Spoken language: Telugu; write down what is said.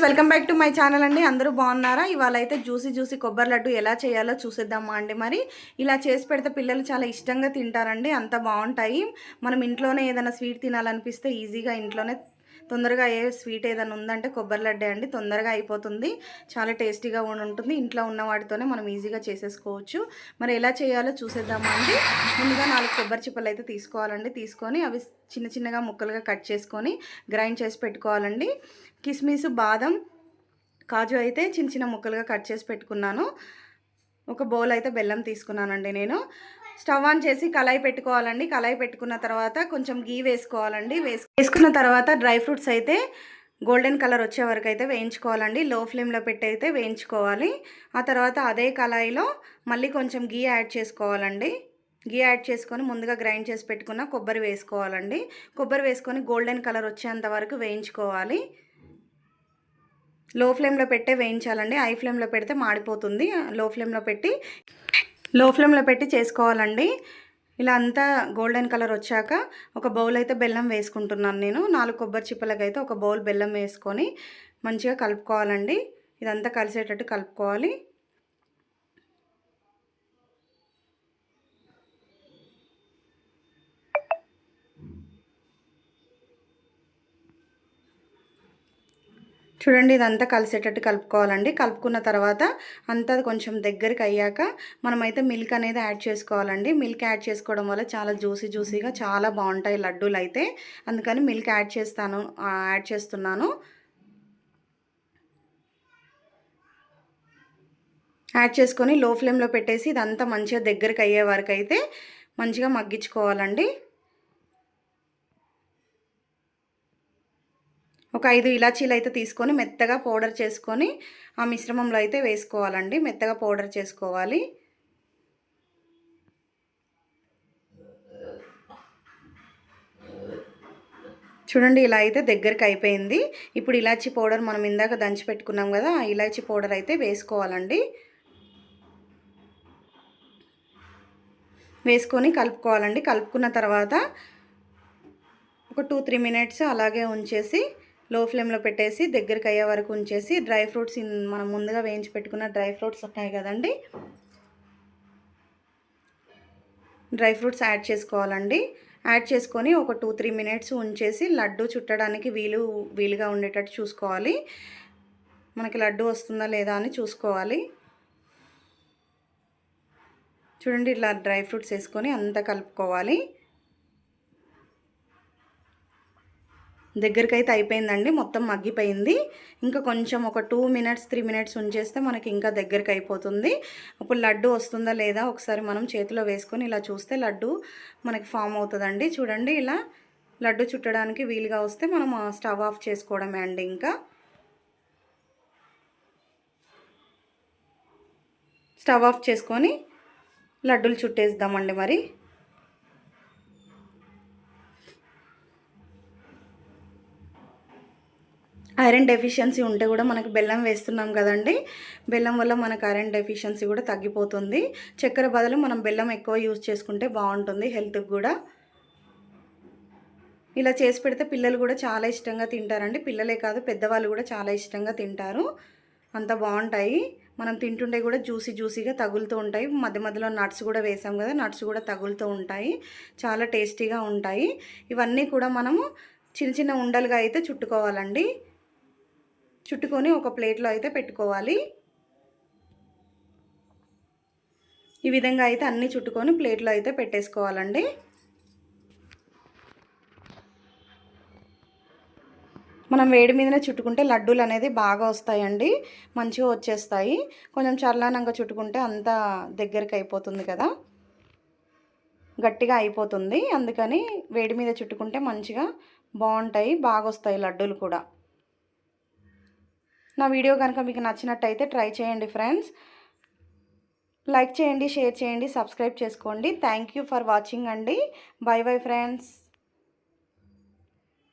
Friends welcome back to my channel అండి. అందరూ బాగున్నారా? ఇవాళ అయితే జ్యూసీ జ్యూసీ కొబ్బరి లడ్డు ఎలా చేయాలో చూసేద్దామా అండి మరి. ఇలా చేసి పెడితే పిల్లలు చాలా ఇష్టంగా తింటారండి. అంత బాగుంటాయి. మనం ఇంట్లోనే ఏదైనా స్వీట్ తినాలనిపిస్తే ఈజీగా ఇంట్లోనే తొందరగా ఏ స్వీట్ ఏదైనా ఉందంటే కొబ్బరి లడ్డే అండి. తొందరగా అయిపోతుంది. చాలా టేస్టీగా ఉంటుంది. ఇంట్లో ఉన్న వాటితోనే మనం ఈజీగా చేసేసుకోవచ్చు. మరి ఎలా చేయాలో చూసేద్దామా అండి. ముందుగా నాలుగు కొబ్బరి చిప్పలు అయితే తీసుకోవాలండి. తీసుకొని అవి చిన్న చిన్నగా ముక్కలుగా కట్ చేసుకొని గ్రైండ్ చేసి పెట్టుకోవాలండి. కిస్మిస్ బాదం కాజు అయితే చిన్న చిన్న ముక్కలుగా కట్ చేసి పెట్టుకున్నాను. ఒక బౌల్ అయితే బెల్లం తీసుకున్నానండి నేను. స్టవ్ ఆన్ చేసి కళాయి పెట్టుకోవాలండి. కళాయి పెట్టుకున్న తర్వాత కొంచెం గీ వేసుకోవాలండి. వేసుకున్న తర్వాత డ్రై ఫ్రూట్స్ అయితే గోల్డెన్ కలర్ వచ్చే వరకు అయితే వేయించుకోవాలండి. లో ఫ్లేమ్లో పెట్టి అయితే వేయించుకోవాలి. ఆ తర్వాత అదే కళాయిలో మళ్ళీ కొంచెం గీ యాడ్ చేసుకోవాలండి. గీ యాడ్ చేసుకొని ముందుగా గ్రైండ్ చేసి పెట్టుకున్న కొబ్బరి వేసుకోవాలండి. కొబ్బరి వేసుకొని గోల్డెన్ కలర్ వచ్చేంత వరకు వేయించుకోవాలి. లో ఫ్లేమ్లో పెట్టే వేయించాలండి. హై ఫ్లేమ్లో పెడితే మాడిపోతుంది. లో ఫ్లేమ్లో పెట్టి లో ఫ్లేమ్లో పెట్టి చేసుకోవాలండి. ఇలా అంతా గోల్డెన్ కలర్ వచ్చాక ఒక బౌల్ అయితే బెల్లం వేసుకుంటున్నాను నేను. నాలుగు కొబ్బరి చిప్పలకి అయితే ఒక బౌల్ బెల్లం వేసుకొని మంచిగా కలుపుకోవాలండి. ఇదంతా కలిసేటట్టు కలుపుకోవాలి. చూడండి ఇదంతా కలిసేటట్టు కలుపుకోవాలండి. కలుపుకున్న తర్వాత అంతా కొంచెం దగ్గరికి అయ్యాక మనమైతే మిల్క్ అనేది యాడ్ చేసుకోవాలండి. మిల్క్ యాడ్ చేసుకోవడం వల్ల చాలా జ్యూసీ జ్యూసీగా చాలా బాగుంటాయి లడ్డూలు అయితే. అందుకని మిల్క్ యాడ్ చేస్తాను యాడ్ చేస్తున్నాను. యాడ్ చేసుకొని లో ఫ్లేమ్లో పెట్టేసి ఇదంతా మంచిగా దగ్గరికి అయ్యే వరకు అయితే మంచిగా మగ్గించుకోవాలండి. ఒక ఐదు ఇలాచీలు అయితే తీసుకొని మెత్తగా పౌడర్ చేసుకొని ఆ మిశ్రమంలో అయితే వేసుకోవాలండి. మెత్తగా పౌడర్ చేసుకోవాలి. చూడండి ఇలా అయితే దగ్గరికి అయిపోయింది. ఇప్పుడు ఇలాచీ పౌడర్ మనం ఇందాక దంచి పెట్టుకున్నాం కదా ఆ ఇలాచీ పౌడర్ అయితే వేసుకోవాలండి. వేసుకొని కలుపుకోవాలండి. కలుపుకున్న తర్వాత ఒక టూ త్రీ మినిట్స్ అలాగే ఉంచేసి లో ఫ్లేమ్లో పెట్టేసి దగ్గరికి అయ్యే వరకు ఉంచేసి డ్రై ఫ్రూట్స్ మనం ముందుగా వేయించి పెట్టుకున్న డ్రై ఫ్రూట్స్ ఉన్నాయి కదండి. డ్రై ఫ్రూట్స్ యాడ్ చేసుకోవాలండి. యాడ్ చేసుకొని ఒక టూ త్రీ మినిట్స్ ఉంచేసి లడ్డు చుట్టడానికి వీలు వీలుగా ఉండేటట్టు చూసుకోవాలి. మనకి లడ్డు వస్తుందా లేదా అని చూసుకోవాలి. చూడండి ఇట్లా డ్రై ఫ్రూట్స్ వేసుకొని అంతా కలుపుకోవాలి. దగ్గరికి అయితే అయిపోయిందండి మొత్తం మగ్గిపోయింది. ఇంకా కొంచెం ఒక టూ మినిట్స్ త్రీ మినిట్స్ ఉంచేస్తే మనకి ఇంకా దగ్గరికి అయిపోతుంది. అప్పుడు లడ్డు వస్తుందా లేదా ఒకసారి మనం చేతిలో వేసుకొని ఇలా చూస్తే లడ్డు మనకి ఫామ్ అవుతుందండి. చూడండి ఇలా లడ్డు చుట్టడానికి వీలుగా వస్తే మనం స్టవ్ ఆఫ్ చేసుకోవడమే అండి ఇంకా. స్టవ్ ఆఫ్ చేసుకొని లడ్డూలు చుట్టేద్దామండి మరి. ఐరన్ డెఫిషియన్సీ ఉంటే కూడా మనకు బెల్లం వేస్తున్నాం కదండి. బెల్లం వల్ల మనకు ఐరన్ డెఫిషియన్సీ కూడా తగ్గిపోతుంది. చక్కెర బదులు మనం బెల్లం ఎక్కువ యూజ్ చేసుకుంటే బాగుంటుంది హెల్త్కి కూడా. ఇలా చేసి పెడితే పిల్లలు కూడా చాలా ఇష్టంగా తింటారండి. పిల్లలే కాదు పెద్దవాళ్ళు కూడా చాలా ఇష్టంగా తింటారు. అంత బాగుంటాయి. మనం తింటుంటే కూడా జ్యూసీ జ్యూసీగా తగులుతూ ఉంటాయి. మధ్య మధ్యలో నట్స్ కూడా వేసాం కదా నట్స్ కూడా తగులుతూ ఉంటాయి. చాలా టేస్టీగా ఉంటాయి. ఇవన్నీ కూడా మనము చిన్న చిన్న ఉండలుగా అయితే చుట్టుకోవాలండి. చుట్టుకొని ఒక ప్లేట్లో అయితే పెట్టుకోవాలి. ఈ విధంగా అయితే అన్నీ చుట్టుకొని ప్లేట్లో అయితే పెట్టేసుకోవాలండి. మనం వేడి మీదనే చుట్టుకుంటే లడ్డూలు అనేది బాగా వస్తాయండి. మంచిగా వచ్చేస్తాయి. కొంచెం చల్లనంగా చుట్టుకుంటే అంతా దగ్గరికి అయిపోతుంది కదా. గట్టిగా అయిపోతుంది. అందుకని వేడి మీద చుట్టుకుంటే మంచిగా బాగుంటాయి. బాగా వస్తాయి లడ్డూలు కూడా. నా వీడియో కనుక మీకు నచ్చినట్టయితే ట్రై చేయండి ఫ్రెండ్స్. లైక్ చేయండి షేర్ చేయండి సబ్స్క్రైబ్ చేసుకోండి. థ్యాంక్ యూ ఫర్ వాచింగ్ అండి. Bye bye friends